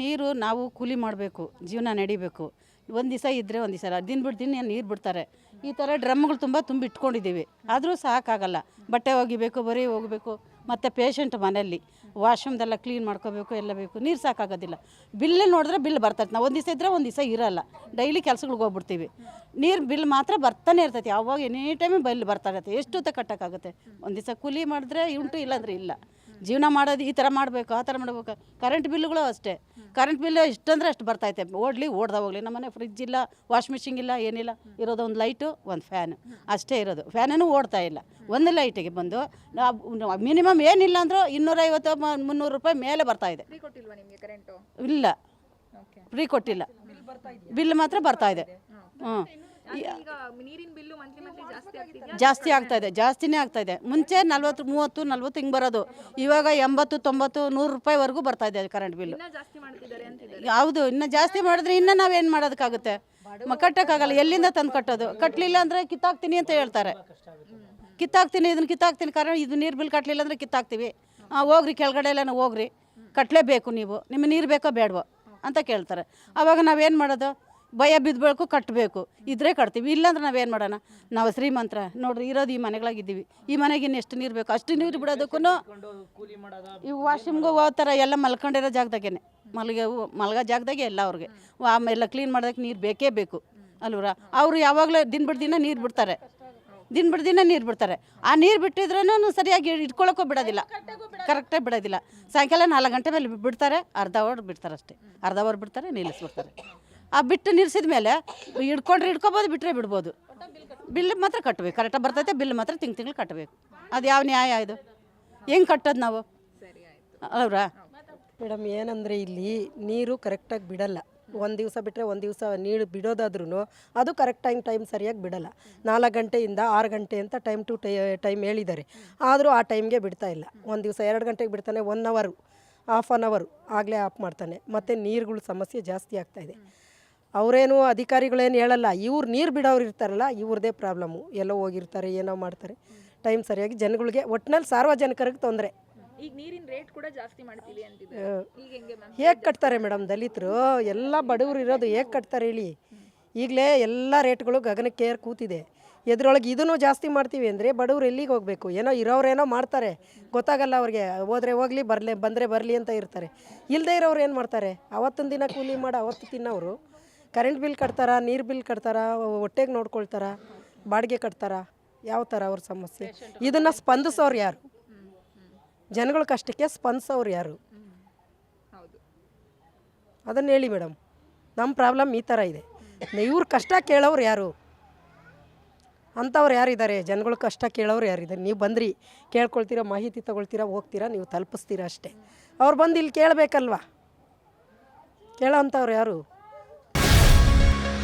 ನೀರು ನಾವು ಕೂಲಿ ಮಾಡಬೇಕು, ಜೀವನ ನಡಿಬೇಕು. ಒಂದು ದಿವಸ ಇದ್ದರೆ ಒಂದು ದಿವಸ ದಿನ ಬಿಟ್ಟು ದಿನ ನೀರು ಬಿಡ್ತಾರೆ. ಈ ಥರ ಡ್ರಮ್ಗಳು ತುಂಬ ತುಂಬಿ ಇಟ್ಕೊಂಡಿದ್ದೀವಿ. ಆದರೂ ಸಾಕಾಗಲ್ಲ. ಬಟ್ಟೆ ಒಗಿಬೇಕು, ಬರೀ ಹೋಗಬೇಕು, ಮತ್ತು ಪೇಷಂಟ್ ಮನೆಯಲ್ಲಿ. ವಾಶ್ರೂಮ್ದೆಲ್ಲ ಕ್ಲೀನ್ ಮಾಡ್ಕೋಬೇಕು, ಎಲ್ಲ ಬೇಕು. ನೀರು ಸಾಕಾಗೋದಿಲ್ಲ. ಬಿಲ್ ನೋಡಿದ್ರೆ ಬಿಲ್ ಬರ್ತೈತೆ. ನಾವು ಒಂದು ದಿವಸ ಇದ್ದರೆ ಒಂದು ದಿವಸ ಇರಲ್ಲ. ಡೈಲಿ ಕೆಲ್ಸಗಳಿಗೆ ಹೋಗ್ಬಿಡ್ತೀವಿ. ನೀರು ಬಿಲ್ ಮಾತ್ರ ಬರ್ತಾನೆ ಇರ್ತೈತಿ. ಯಾವಾಗ ಎನಿ ಟೈಮ್ ಬಿಲ್ ಬರ್ತಾ ಇರುತ್ತೆ ಎಷ್ಟು ಹೊತ್ತ ಕಟ್ಟೋಕ್ಕಾಗುತ್ತೆ? ಒಂದು ದಿವಸ ಕೂಲಿ ಮಾಡಿದ್ರೆ ಉಂಟು, ಇಲ್ಲಾಂದ್ರೆ ಇಲ್ಲ. ಜೀವನ ಮಾಡೋದು ಈ ಥರ ಮಾಡಬೇಕು ಆ ಥರ ಮಾಡಬೇಕು. ಕರೆಂಟ್ ಬಿಲ್ಗಳು ಅಷ್ಟೇ. ಕರೆಂಟ್ ಬಿಲ್ ಇಷ್ಟಂದ್ರೆ ಅಷ್ಟು ಬರ್ತೈತೆ ಓಡಲಿ ಓಡ್ದ ಹೋಗ್ಲಿ. ನಮ್ಮನೆ ಫ್ರಿಜ್ ಇಲ್ಲ ವಾಷ್ ಮಿಷಿನ್ ಇಲ್ಲ ಏನಿಲ್ಲ. ಇರೋದು ಒಂದು ಲೈಟು ಒಂದು ಫ್ಯಾನ್ ಅಷ್ಟೇ ಇರೋದು. ಫ್ಯಾನೂ ಓಡ್ತಾ ಇಲ್ಲ. ಒಂದು ಲೈಟಿಗೆ ಬಂದು ಮಿನಿಮಮ್ ಏನಿಲ್ಲ ಅಂದರೂ ಇನ್ನೂರೈವತ್ತು ಮುನ್ನೂರು ರೂಪಾಯಿ ಮೇಲೆ ಬರ್ತಾ ಇದೆ. ಇಲ್ಲ. ಫ್ರೀ ಕೊಟ್ಟಿಲ್ಲ. ಬಿಲ್ ಮಾತ್ರ ಬರ್ತಾ ಇದೆ. ಹ್ಞೂ ಜಾಸ್ತಿ ಆಗ್ತಿದ್ಯಾ? ಜಾಸ್ತಿ ಆಗ್ತಾ ಇದೆ ಜಾಸ್ತಿನೇ ಆಗ್ತಾ ಇದೆ. ಮುಂಚೆ ನಲ್ವತ್ತು ಮೂವತ್ತು ನಲ್ವತ್ತು ಹಿಂಗೆ ಬರೋದು. ಇವಾಗ ಎಂಬತ್ತು ತೊಂಬತ್ತು ನೂರು ರೂಪಾಯಿವರೆಗೂ ಬರ್ತಾ ಇದೆ ಕರೆಂಟ್ ಬಿಲ್ ಇನ್ನ ಜಾಸ್ತಿ ಮಾಡ್ತಿದ್ದಾರೆ ಅಂತಿದ್ದಾರೆ ಯಾವುದು ಇನ್ನು ಜಾಸ್ತಿ ಮಾಡಿದ್ರೆ ಇನ್ನು ನಾವೇನು ಮಾಡೋದಕ್ಕಾಗುತ್ತೆ? ಕಟ್ಟೋಕ್ಕಾಗಲ್ಲ ಎಲ್ಲಿಂದ ತಂದು ಕಟ್ಟೋದು? ಕಟ್ಟಲಿಲ್ಲ ಅಂದರೆ ಕಿತ್ತಾಕ್ತೀನಿ ಅಂತ ಹೇಳ್ತಾರೆ. ಕಿತ್ತಾಕ್ತೀನಿ ಇದನ್ನು ಕಿತ್ತಾಕ್ತೀನಿ. ಕಾರಣ ಇದು ನೀರು ಬಿಲ್ ಕಟ್ಟಲಿಲ್ಲ ಅಂದರೆ ಕಿತ್ತಾಕ್ತೀವಿ. ಹಾಂ ಹೋಗ್ರಿ ಕೆಳಗಡೆ ಎಲ್ಲ ಹೋಗ್ರಿ. ಕಟ್ಟಲೇಬೇಕು ನೀವು. ನಿಮಗೆ ನೀರು ಬೇಕೋ ಬೇಡವೋ ಅಂತ ಕೇಳ್ತಾರೆ. ಆವಾಗ ನಾವೇನು ಮಾಡೋದು? ಭಯ ಬಿದ್ದಬೇಕು ಕಟ್ಟಬೇಕು. ಇದ್ರೆ ಕಟ್ತೀವಿ. ಇಲ್ಲಾಂದ್ರೆ ನಾವೇನು ಮಾಡೋಣ? ನಾವು ಶ್ರೀಮಂತ್ರ. ನೋಡ್ರಿ, ಇರೋದು ಈ ಮನೆಗಳಾಗಿದ್ದೀವಿ. ಈ ಮನೆಗೆ ಇನ್ನು ಎಷ್ಟು ನೀರು ಬೇಕು? ಅಷ್ಟು ನೀರು ಬಿಡೋದಕ್ಕೂ ಈ ವಾಶ್ರೂಮ್ಗೆ ಹೋಗ್ತಾರೆ ಎಲ್ಲ ಮಲ್ಕೊಂಡಿರೋ ಜಾಗದಾಗೇನೆ. ಮಲ್ಗ ಮಲ್ಗೋ ಜಾಗದಾಗೆ ಎಲ್ಲ ಅವ್ರಿಗೆ. ಆಮೇಲೆ ಕ್ಲೀನ್ ಮಾಡೋದಕ್ಕೆ ನೀರು ಬೇಕೇ ಬೇಕು. ಅಲ್ವರ? ಅವರು ಯಾವಾಗಲೂ ದಿನ ಬಿಟ್ಟು ದಿನ ನೀರು ಬಿಡ್ತಾರೆ. ದಿನ ಬಿಟ್ಟು ದಿನ ನೀರು ಬಿಡ್ತಾರೆ. ಆ ನೀರು ಬಿಟ್ಟಿದ್ರೂ ಸರಿಯಾಗಿ ಇಟ್ಕೊಳ್ಳೋಕ್ಕೂ ಬಿಡೋದಿಲ್ಲ. ಕರೆಕ್ಟಾಗಿ ಬಿಡೋದಿಲ್ಲ. ಸಾಯಂಕಾಲ ನಾಲ್ಕು ಗಂಟೆ ಮೇಲೆ ಬಿಡ್ತಾರೆ. ಅರ್ಧ ಅವರ್ ಬಿಡ್ತಾರೆ ಅಷ್ಟೇ ಅರ್ಧ ಅವರ್ ಬಿಡ್ತಾರೆ, ನಿಲ್ಲಿಸ್ಬಿಡ್ತಾರೆ. ಆ ಬಿಟ್ಟು ನಿಲ್ಸಿದ ಮೇಲೆ ಹಿಡ್ಕೊಂಡ್ರೆ ಹಿಡ್ಕೊಬೋದು ಬಿಟ್ಟರೆ ಬಿಡ್ಬೋದು. ಬಿಲ್ ಮಾತ್ರ ಕಟ್ಟಬೇಕು ಕರೆಕ್ಟಾಗಿ ಬರ್ತೈತೆ, ಬಿಲ್ ಮಾತ್ರ ತಿಂಗ್ ತಿಂಗಳು ಕಟ್ಟಬೇಕು ಅದು ಯಾವ ನ್ಯಾಯ ಇದು? ಹೆಂಗೆ ಕಟ್ಟೋದು ನಾವು? ಅವ್ರಾ ಮೇಡಮ್ ಏನಂದರೆ ಇಲ್ಲಿ ನೀರು ಕರೆಕ್ಟಾಗಿ ಬಿಡಲ್ಲ. ಒಂದು ದಿವಸ ಬಿಟ್ಟರೆ ಒಂದು ದಿವಸ ನೀರು ಬಿಡೋದಾದ್ರೂ ಅದು ಕರೆಕ್ಟ್ ಟೈಮ್ ಟೈಮ್ ಸರಿಯಾಗಿ ಬಿಡಲ್ಲ. ನಾಲ್ಕು ಗಂಟೆಯಿಂದ ಆರು ಗಂಟೆ ಅಂತ ಟೈಮ್ ಟು ಟೈ ಟೈಮ್ ಹೇಳಿದ್ದಾರೆ. ಆದರೂ ಆ ಟೈಮ್ಗೆ ಬಿಡ್ತಾ ಇಲ್ಲ. ಒಂದು ದಿವಸ ಎರಡು ಗಂಟೆಗೆ ಬಿಡ್ತಾನೆ ಒನ್ ಅವರು ಹಾಫ್ ಆನ್ ಅವರು ಆಗಲೇ ಆಫ್ ಮಾಡ್ತಾನೆ. ಮತ್ತು ನೀರುಗಳ ಸಮಸ್ಯೆ ಜಾಸ್ತಿ ಆಗ್ತಾಯಿದೆ ಅವರೇನು ಅಧಿಕಾರಿಗಳೇನು ಹೇಳಲ್ಲ ಇವ್ರು ನೀರು ಬಿಡೋರು ಇರ್ತಾರಲ್ಲ ಇವ್ರದೇ ಪ್ರಾಬ್ಲಮ್ಮು ಎಲ್ಲೋ ಹೋಗಿರ್ತಾರೆ ಏನೋ ಮಾಡ್ತಾರೆ. ಟೈಮ್ ಸರಿಯಾಗಿ ಜನಗಳಿಗೆ ಒಟ್ಟಿನಲ್ಲಿ ಸಾರ್ವಜನಿಕರಿಗೆ ತೊಂದರೆ. ಈಗ ನೀರಿನ ರೇಟ್ ಕೂಡ ಜಾಸ್ತಿ ಮಾಡ್ತೀವಿ ಅಂತಿದ್ದಾರೆ? ಹೆಂಗೆ ಕಟ್ತಾರೆ ಮೇಡಮ್ ದಲಿತರು? ಎಲ್ಲ ಬಡವರು ಇರೋದು ಹೇಗೆ ಕಟ್ತಾರೆ ಹೇಳಿ? ಈಗಲೇ ಎಲ್ಲ ರೇಟ್ಗಳು ಗಗನಕ್ಕೆ ಏರ್ ಕೂತಿದೆ. ಎದ್ರೊಳಗೆ ಇದನ್ನು ಜಾಸ್ತಿ ಮಾಡ್ತೀವಿ ಅಂದರೆ ಬಡವ್ರು ಎಲ್ಲಿಗೆ ಹೋಗಬೇಕು? ಏನೋ ಇರೋರೇನೋ ಮಾಡ್ತಾರೆ. ಗೊತ್ತಾಗಲ್ಲ ಅವ್ರಿಗೆ ಹೋದರೆ ಹೋಗ್ಲಿ ಬರಲಿ ಬಂದರೆ ಬರಲಿ ಅಂತ ಇರ್ತಾರೆ. ಇಲ್ಲದೆ ಇರೋರು ಏನು ಮಾಡ್ತಾರೆ? ಅವತ್ತೊಂದು ದಿನ ಕೂಲಿ ಮಾಡಿ ಅವತ್ತು ತಿನ್ನೋರು ಕರೆಂಟ್ ಬಿಲ್ ಕಟ್ತಾರ, ನೀರು ಬಿಲ್ ಕಟ್ತಾರ ಹೊಟ್ಟೆಗೆ ನೋಡ್ಕೊಳ್ತಾರ, ಬಾಡಿಗೆ ಕಟ್ತಾರ, ಯಾವ ಥರ ಅವ್ರ ಸಮಸ್ಯೆ? ಇದನ್ನು ಸ್ಪಂದಿಸೋರು ಯಾರು? ಜನಗಳ ಕಷ್ಟಕ್ಕೆ ಸ್ಪಂದಿಸೋರು ಯಾರು? ಅದನ್ನು ಹೇಳಿ ಮೇಡಮ್ ನಮ್ಮ ಪ್ರಾಬ್ಲಮ್ ಈ ಥರ ಇದೆ. ಇವ್ರ ಕಷ್ಟ ಕೇಳೋರು ಯಾರು? ಅಂಥವ್ರು ಯಾರಿದ್ದಾರೆ? ಜನಗಳ ಕಷ್ಟ ಕೇಳೋರು ಯಾರಿದ್ದಾರೆ? ನೀವು ಬಂದ್ರಿ, ಕೇಳ್ಕೊಳ್ತೀರಾ, ಮಾಹಿತಿ ತಗೊಳ್ತೀರಾ, ಹೋಗ್ತೀರಾ, ನೀವು ತಲುಪಿಸ್ತೀರಾ ಅಷ್ಟೇ. ಅವ್ರು ಬಂದು ಇಲ್ಲಿ ಕೇಳಬೇಕಲ್ವಾ? ಕೇಳೋ ಅಂಥವ್ರು ಯಾರು?